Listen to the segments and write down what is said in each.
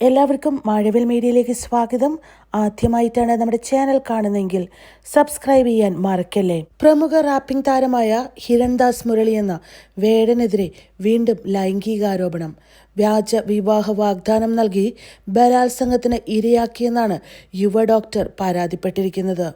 എല്ലാവർക്കും മഴവിൽ മീഡിയയിലേക്ക് സ്വാഗതം. ആദ്യമായിട്ടാണ് നമ്മുടെ ചാനൽ കാണുന്നതെങ്കിൽ സബ്സ്ക്രൈബ് ചെയ്യാൻ മറക്കല്ലേ. പ്രമുഖ റാപ്പിംഗ് താരമായ ഹിരൺദാസ് മുരളി എന്ന വേടനെതിരെ വീണ്ടും ലൈംഗികാരോപണം. വ്യാജ വിവാഹ വാഗ്ദാനം നൽകി ബലാത്സംഗത്തിന് ഇരയാക്കിയെന്നാണ് യുവ ഡോക്ടർ പരാതിപ്പെട്ടിരിക്കുന്നത്.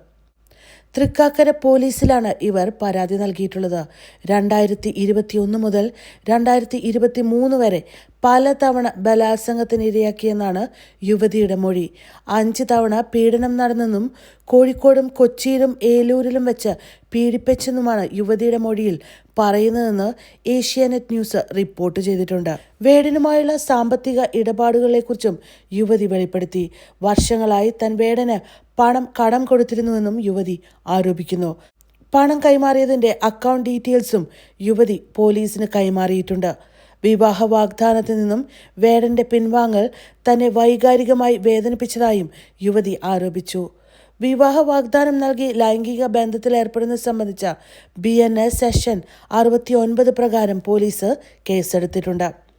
തൃക്കാക്കര പോലീസിലാണ് ഇവർ പരാതി നൽകിയിട്ടുള്ളത്. രണ്ടായിരത്തി ഇരുപത്തി ഒന്ന് മുതൽ രണ്ടായിരത്തി ഇരുപത്തി മൂന്ന് വരെ പലതവണ ബലാത്സംഗത്തിനിരയാക്കിയെന്നാണ് യുവതിയുടെ മൊഴി. അഞ്ച് തവണ പീഡനം നടന്നെന്നും കോഴിക്കോടും കൊച്ചിയിലും ഏലൂരിലും വെച്ച് പീഡിപ്പിച്ചെന്നുമാണ് യുവതിയുടെ മൊഴിയിൽ പറയുന്നതെന്ന് ഏഷ്യാനെറ്റ് ന്യൂസ് റിപ്പോർട്ട് ചെയ്തിട്ടുണ്ട്. വേടനുമായുള്ള സാമ്പത്തിക ഇടപാടുകളെക്കുറിച്ചും യുവതി വെളിപ്പെടുത്തി. വർഷങ്ങളായി തൻ വേടന് പണം കടം കൊടുത്തിരുന്നുവെന്നും യുവതി ആരോപിക്കുന്നു. പണം കൈമാറിയതിന്റെ അക്കൗണ്ട് ഡീറ്റെയിൽസും യുവതി പോലീസിന് കൈമാറിയിട്ടുണ്ട്. വിവാഹ വാഗ്ദാനത്തിൽ നിന്നും വേടന്റെ പിൻവാങ്ങൽ തന്നെ വൈകാരികമായി വേദനിപ്പിച്ചതായും യുവതി ആരോപിച്ചു. വിവാഹ വാഗ്ദാനം നൽകി ലൈംഗിക ബന്ധത്തിൽ ഏർപ്പെടുന്നത് സംബന്ധിച്ച ബി എൻ എസ് സെഷൻ അറുപത്തി പ്രകാരം പോലീസ് കേസെടുത്തിട്ടുണ്ട്.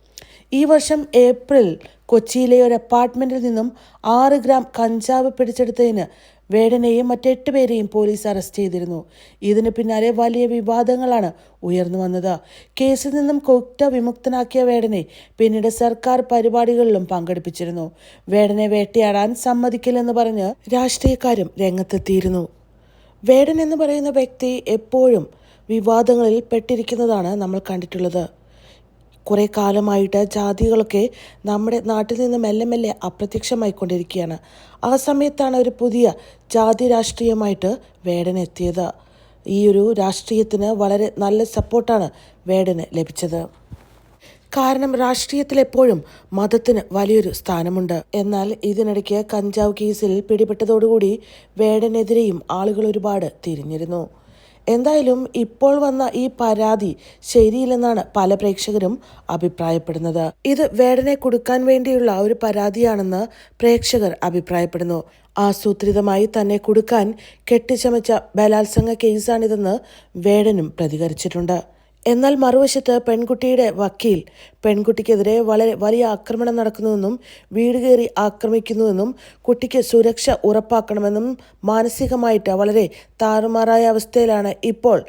ഈ വർഷം ഏപ്രിൽ കൊച്ചിയിലെ ഒരു അപ്പാർട്ട്മെന്റിൽ നിന്നും ആറ് ഗ്രാം കഞ്ചാവ് പിടിച്ചെടുത്തതിന് വേടനെയും മറ്റെട്ട് പേരെയും പോലീസ് അറസ്റ്റ് ചെയ്തിരുന്നു. ഇതിന് പിന്നാലെ വലിയ വിവാദങ്ങളാണ് ഉയർന്നു വന്നത്. കേസിൽ നിന്നും കുറ്റവിമുക്തനാക്കിയ വേടനെ പിന്നീട് സർക്കാർ പരിപാടികളിലും പങ്കെടുപ്പിച്ചിരുന്നു. വേടനെ വേട്ടയാടാൻ സമ്മതിക്കില്ലെന്ന് പറഞ്ഞ് രാഷ്ട്രീയക്കാരും രംഗത്തെത്തിയിരുന്നു. വേടൻ എന്ന് പറയുന്ന വ്യക്തി എപ്പോഴും വിവാദങ്ങളിൽ പെട്ടിരിക്കുന്നതാണ് നമ്മൾ കണ്ടിട്ടുള്ളത്. കുറേ കാലമായിട്ട് ജാതികളൊക്കെ നമ്മുടെ നാട്ടിൽ നിന്ന് മെല്ലെ മെല്ലെ അപ്രത്യക്ഷമായിക്കൊണ്ടിരിക്കുകയാണ്. ആ സമയത്താണ് ഒരു പുതിയ ജാതി രാഷ്ട്രീയമായിട്ട് വേടൻ എത്തിയത്. ഈ ഒരു രാഷ്ട്രീയത്തിന് വളരെ നല്ല സപ്പോർട്ടാണ് വേടന് ലഭിച്ചത്. കാരണം രാഷ്ട്രീയത്തിൽ എപ്പോഴും മതത്തിന് വലിയൊരു സ്ഥാനമുണ്ട്. എന്നാൽ ഇതിനിടയ്ക്ക് കഞ്ചാവ് കേസിൽ പിടിപെട്ടതോടുകൂടി വേടനെതിരെയും ആളുകൾ ഒരുപാട് തിരിഞ്ഞിരുന്നു. എന്തായാലും ഇപ്പോൾ വന്ന ഈ പരാതി ശരിയില്ലെന്നാണ് പല പ്രേക്ഷകരും അഭിപ്രായപ്പെടുന്നത്. ഇത് വേടനെ കൊടുക്കാൻ വേണ്ടിയുള്ള ഒരു പരാതിയാണെന്ന് പ്രേക്ഷകർ അഭിപ്രായപ്പെടുന്നു. ആസൂത്രിതമായി തന്നെ കൊടുക്കാൻ കെട്ടിച്ചമച്ച ബലാത്സംഗ കേസാണിതെന്ന് വേടനും പ്രതികരിച്ചിട്ടുണ്ട്. എന്നാൽ മറുവശത്ത് പെൺകുട്ടിയുടെ വക്കീൽ പെൺകുട്ടിക്കെതിരെ വളരെ വലിയ ആക്രമണം നടക്കുന്നുവെന്നും വീട് കയറി ആക്രമിക്കുന്നുവെന്നും കുട്ടിക്ക് സുരക്ഷ ഉറപ്പാക്കണമെന്നും മാനസികമായിട്ട് വളരെ താറുമാറായ അവസ്ഥയിലാണ് ഇപ്പോൾ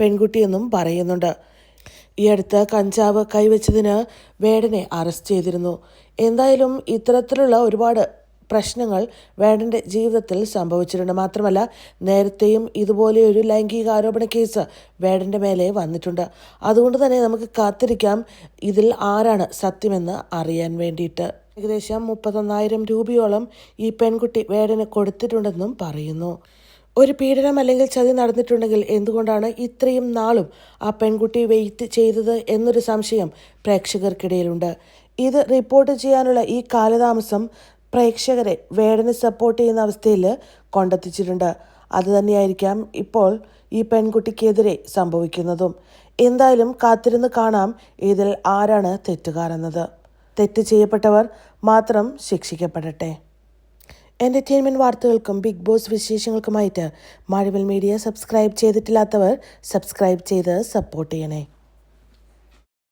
പെൺകുട്ടിയെന്നും പറയുന്നുണ്ട്. ഈ അടുത്ത് കഞ്ചാവ് കൈവച്ചതിന് വേടനെ അറസ്റ്റ് ചെയ്തിരുന്നു. എന്തായാലും ഇത്തരത്തിലുള്ള ഒരുപാട് പ്രശ്നങ്ങൾ വേടന്റെ ജീവിതത്തിൽ സംഭവിച്ചിട്ടുണ്ട്. മാത്രമല്ല നേരത്തെയും ഇതുപോലെയൊരു ലൈംഗിക ആരോപണ കേസ് വേടന്റെ മേലെ വന്നിട്ടുണ്ട്. അതുകൊണ്ട് തന്നെ നമുക്ക് കാത്തിരിക്കാം ഇതിൽ ആരാണ് സത്യമെന്ന് അറിയാൻ വേണ്ടിയിട്ട്. ഏകദേശം മുപ്പത്തൊന്നായിരം രൂപയോളം ഈ പെൺകുട്ടി വേടന് കൊടുത്തിട്ടുണ്ടെന്നും പറയുന്നു. ഒരു പീഡനം അല്ലെങ്കിൽ ചതി നടന്നിട്ടുണ്ടെങ്കിൽ എന്തുകൊണ്ടാണ് ഇത്രയും നാളും ആ പെൺകുട്ടി വെയിറ്റ് ചെയ്തത് എന്നൊരു സംശയം പ്രേക്ഷകർക്കിടയിലുണ്ട്. ഇത് റിപ്പോർട്ട് ചെയ്യാനുള്ള ഈ കാലതാമസം പ്രേക്ഷകരെ വേടനെ സപ്പോർട്ട് ചെയ്യുന്ന അവസ്ഥയിൽ കൊണ്ടെത്തിച്ചിട്ടുണ്ട്. അത് തന്നെയായിരിക്കാം ഇപ്പോൾ ഈ പെൺകുട്ടിക്കെതിരെ സംഭവിക്കുന്നതും. എന്തായാലും കാത്തിരുന്ന് കാണാം ഇതിൽ ആരാണ് തെറ്റുകാരെന്നത്. തെറ്റ് ചെയ്യപ്പെട്ടവർ മാത്രം ശിക്ഷിക്കപ്പെടട്ടെ. എന്റർടൈൻമെന്റ് വാർത്തകൾക്കും ബിഗ് ബോസ് വിശേഷങ്ങൾക്കുമായിട്ട് മഴവിൽ മീഡിയ സബ്സ്ക്രൈബ് ചെയ്തിട്ടില്ലാത്തവർ സബ്സ്ക്രൈബ് ചെയ്ത് സപ്പോർട്ട് ചെയ്യണേ.